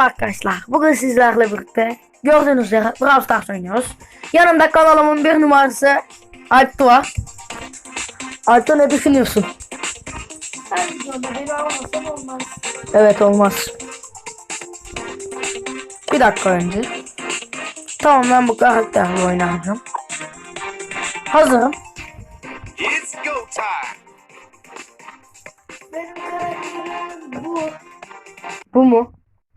arkadaşlar. Bugün sizlerle birlikte gördüğünüz üzere Brawl Stars oynuyoruz. Yanımda kanalımın bir numarası Alptu var. Alptu ne düşünüyorsun? Her videoda beni almasam olmaz. Evet olmaz. Bir dakika önce. Tamam ben bu karakterle oynayacağım. Hazırım. It's go time. Benim karakterim bu. Bu mu?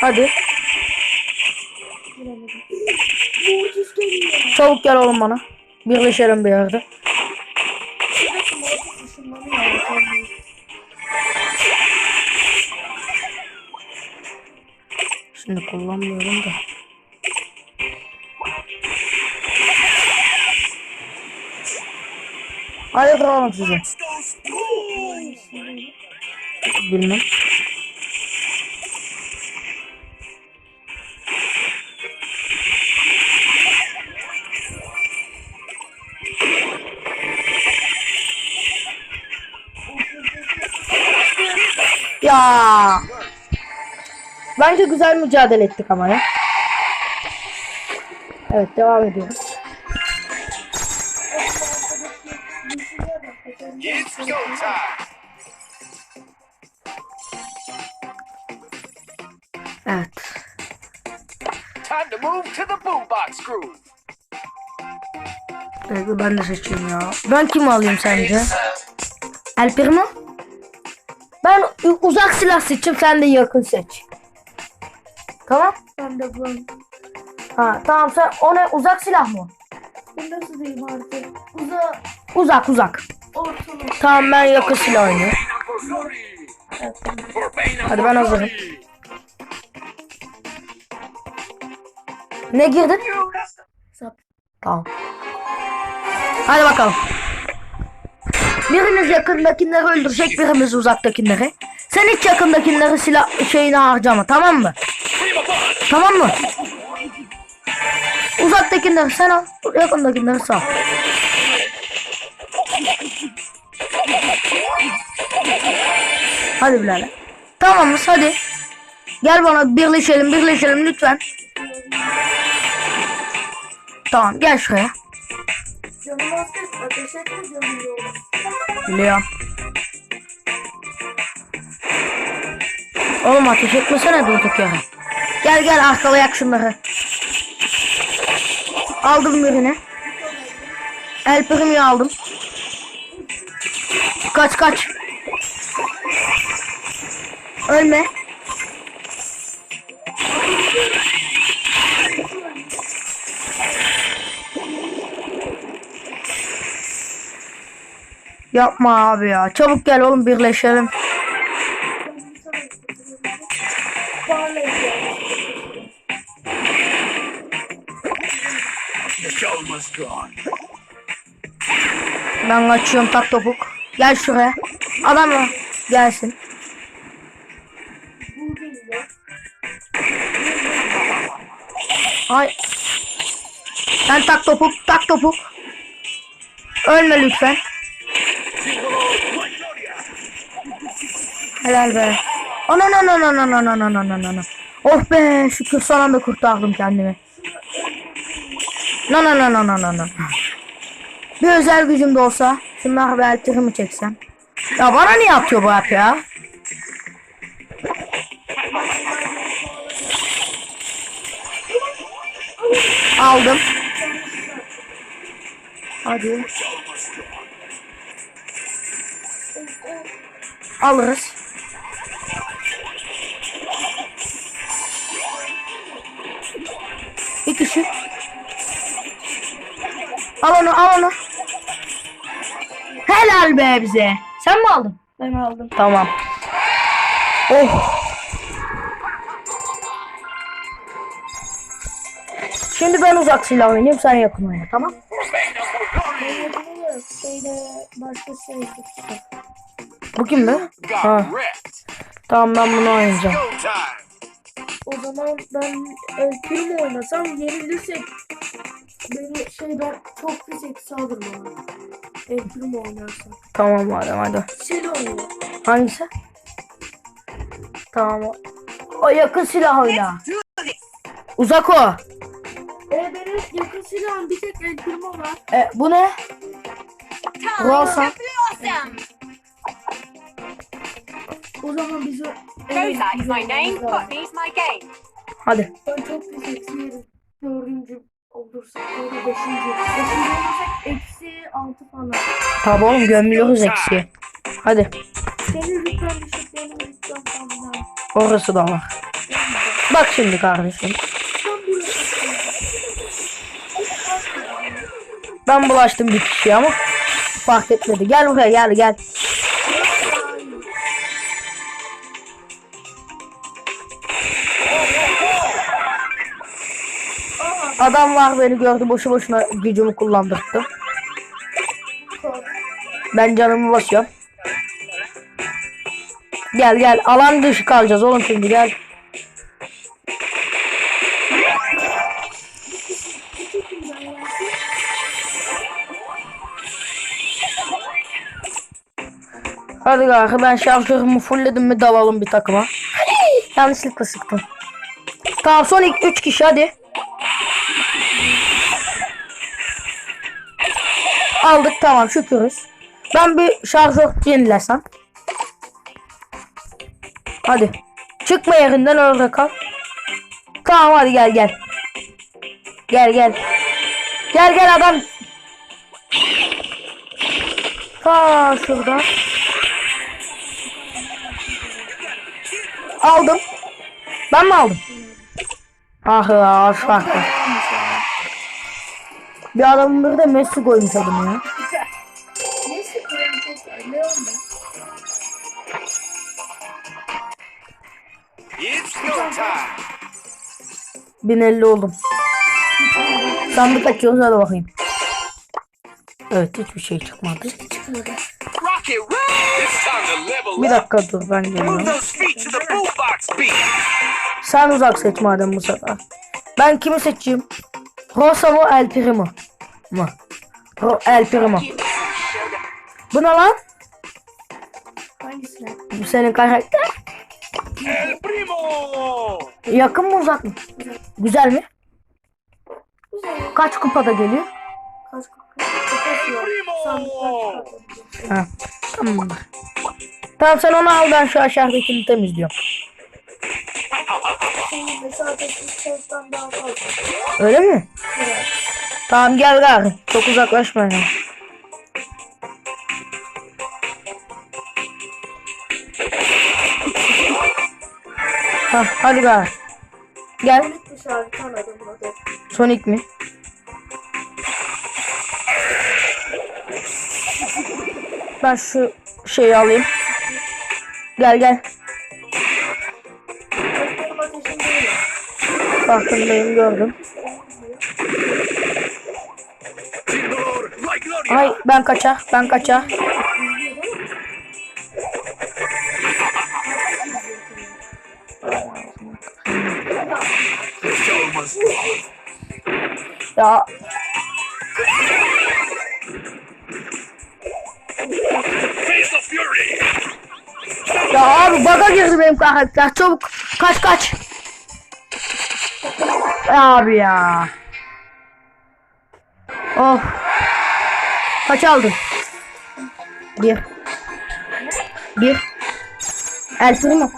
Hadi. Çabuk gel oğlum bana. Birleşelim bir yerde. Şimdi kullanmıyorum da. Hadi kıralım sizi. Bilmem. Bence güzel mücadele ettik ama ya. Evet devam ediyoruz. Evet. Time to move to the boombox groove. Ben de seçeyim ya. Ben kimi alayım sence? El Primo? Uzak silah seçeyim sen de yakın seç. Tamam? Ben de bu. Ha tamam sen o ne uzak silah mı? Ben nasıl diyeyim artık? Uza Uzak uzak. ortalık. Tamam ben yakın silah oynuyorum. For 40. For Bane Hadi ben hazırım. Ne girdin? Tamam. Hadi bakalım. Birimiz yakındakileri öldürecek, birimiz uzaktakileri. Sen hiç yakındakileri silah şeyini harcama, tamam mı? Tamam mı? Uzaktakileri sen al, yakındakileri al. Hadi Bilal. Tamamız hadi. Gel bana birleşelim, birleşelim lütfen. Tamam gel şuraya. Canım ateş etme canım. Biliyorum. Oğlum ateş etmesene durduk yere. Gel gel arkalayak şunları. Aldım birini. El Primo'yu aldım. Kaç kaç. Ölme. Yapma abi ya. Çabuk gel oğlum birleşelim. şu. Ben kaçıyorum tat topuk. Gel şuraya. Adam var. Gelsin. Ay. Sen tak topuk, tak topuk. Ölme lütfen. Helal be. Ana ana ana ana ana ana ana ana. Oh be şükür son anda kendimi. No no no no no no no. Bir özel gücüm de olsa şunları belki tırımı çeksem. Ya bana ne yapıyor bu app ya? Aldım. Hadi. Alırız. Bir kişi Al onu al onu. Helal be bize. Sen mi aldın? Ben aldım. Tamam. Oh. Şimdi ben uzak silah oynayayım sen yakın oyna tamam? Bu kim be? Ha. Tamam ben bunu oynayacağım. O zaman ben öyküyle oynasam yenilirsek beni şeyden çok pis eksi alır bana. El Primo oynarsam. Tamam madem hadi. Selo oynuyor. Hangisi? Tamam. o- O yakın silah oyna. Uzak o. E benim yakın silahım bir tek El Primo var. E, bu ne? Rosa. O zaman bizi Goza is my name, Putney's my game. Hadi. Ben çok pis eksi yerim. Ya da beşinci. Beşinci olursak eksi altı falan. Tabi oğlum gömülüyoruz eksiye. Hadi. Senin lütfen düşük benim lütfen falan. Orası da var. Bak şimdi kardeşim. Buraya Ben bulaştım bir kişiye ama fark etmedi. Gel buraya gel gel. Adam var beni gördü boşu boşuna gücümü kullandırdı. Ben canımı basıyorum. Gel gel alan dışı kalacağız oğlum şimdi gel. Hadi kanka ben şarjörümü fullledim mi dalalım bir takıma. Yanlışlıkla sıktım. Tamam son 3 kişi hadi. Aldık tamam şükürüz. Ben bir şarjör yenilesem. Hadi. Çıkma yerinden orada kal. Tamam hadi gel gel. Gel gel. Gel gel adam. Ta şurada. Aldım. Ben mi aldım? Ah ya farklı. Bir adamın bir de Messi koymuş adını ya. Leon da. It's go time. 1050 oldum. Sandık açıyoruz hadi bakayım. Evet hiçbir şey çıkmadı. To level Bir dakika dur ben geliyorum. Sen uzak seç madem bu sefer. Ben kimi seçeyim? Rosa mı El Primo? Mı? Ro El Primo. Bu ne lan? Hangisine? Bu senin karakter. El Primo. Yakın mı uzak mı? Güzel mi? Güzel. Kaç kupada geliyor? Kaç yok. Sandıklar çıkartabiliyor. Ha. Tamam. Tamam sen onu al ben şu aşağıdakini temizliyorum. Öyle mi? Evet. Tamam gel gel. Çok uzaklaşma ya. Ha, hadi gel. Gel. Sonic mi? Ben şu şeyi alayım. Gel gel. Farkındayım gördüm. Ay ben kaçar ben on. Ya ya abi baga girdi benim karakter. Çabuk kaç kaç. Abi ya. Oh. Kaç aldın? Bir. Bir. El Primo.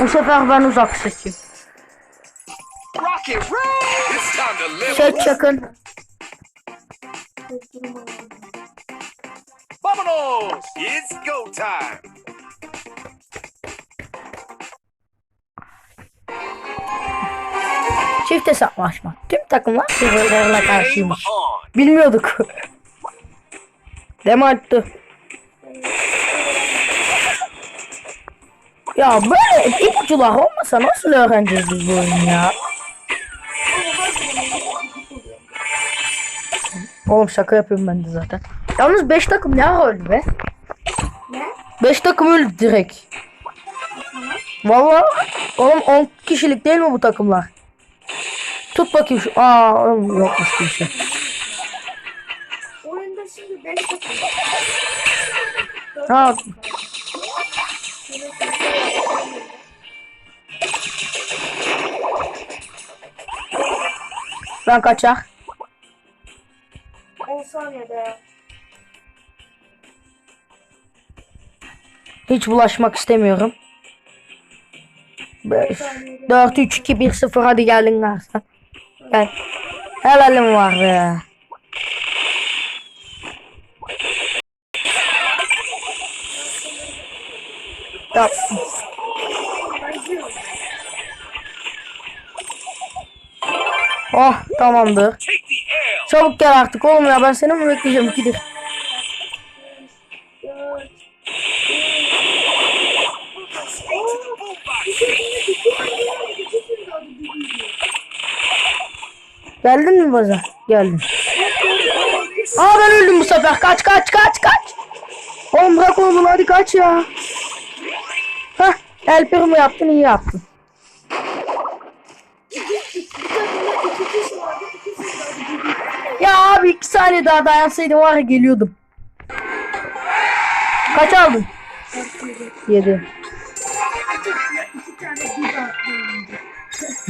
Bu sefer ben uzak seçeyim. Up. yakın. Vamonos. It's go time. Çift hesaplaşma. Tüm takımlar birbirlerine Game karşıymış. Bilmiyorduk. Demo attı. Ya böyle ipucular olmasa nasıl öğreneceğiz biz bu oyunu ya? Oğlum şaka yapıyorum ben de zaten. Yalnız 5 takım ne öldü be? Ne? 5 takım öldü direkt. Valla oğlum 10 kişilik değil mi bu takımlar? Tut bakayım şu. Aa yokmuş bir şey. Oyunda şimdi 5 takım. Ha ben kaçar. 10 saniyede. Hiç bulaşmak istemiyorum. 5 saniyede. 4 3 2 1 0 hadi geldin Garsan. Gel. Helalim var be. Ya, oh tamamdır. Çabuk gel artık oğlum ya ben seni mi bekleyeceğim gidir. Mi baza? Geldin. Aa ben öldüm bu sefer. Kaç kaç kaç kaç. Oğlum bırak oğlum hadi kaç ya. Hah El Primo yaptın iyi yaptın. Ya abi iki saniye daha dayansaydım var geliyordum. Kaç aldın? Yedi.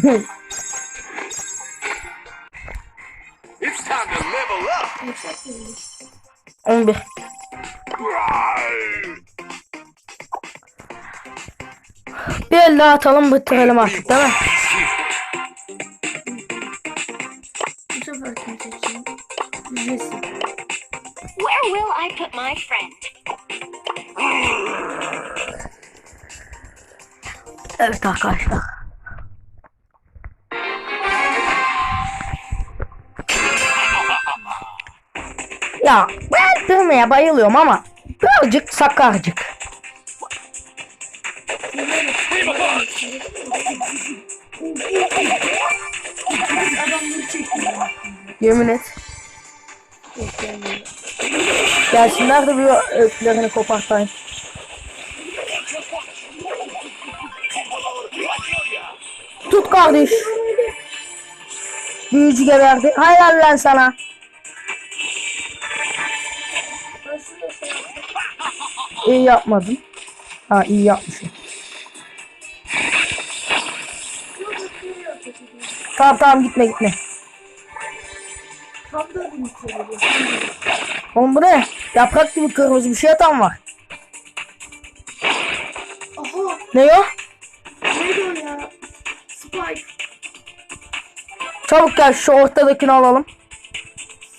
11. Bir el daha atalım bitirelim artık değil mi? Bu sefer kim seçeyim? Nesi? Where will I put my friend? Evet arkadaşlar. Ya ben durmaya bayılıyorum ama birazcık sakarcık. Yemin et. Gelsinler de bir öplerini kopartayım. Tut kardeş. Büyücü geberdi. Hayal lan sana. İyi yapmadın. Ha iyi yapmışım. Tamam tamam gitme gitme. Oğlum bu ne? Yaprak gibi kırmızı bir şey atan var. Aha Ne o? neydi o ya? Spike. Çabuk gel şu ortadakini alalım.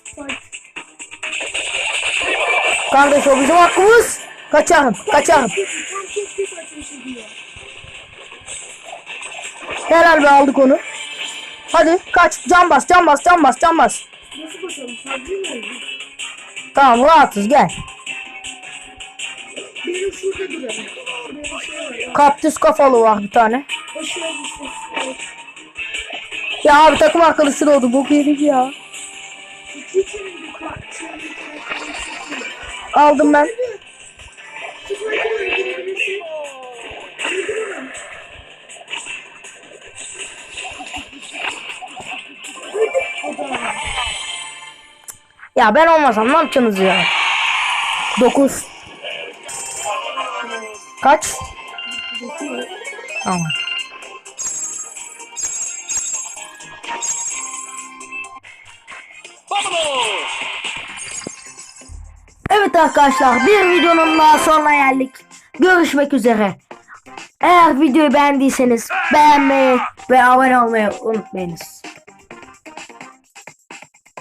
Spike. Kardeş o bizim hakkımız. Ateş ediyor. Helal be aldık onu. Hadi kaç can bas can bas can bas can bas. Nasıl oldu? Tamam rahatız gel. Benim şurada. Kaktüs kafalı var bir tane. Ya abi takım arkadaşı da oldu. Bu yedik ya. Aldım ben. Ya ben olmasam ne yapacaksınız ya? 9. Kaç? Tamam. Evet arkadaşlar bir videonun daha sonuna geldik. Görüşmek üzere. Eğer videoyu beğendiyseniz beğenmeyi ve abone olmayı unutmayınız.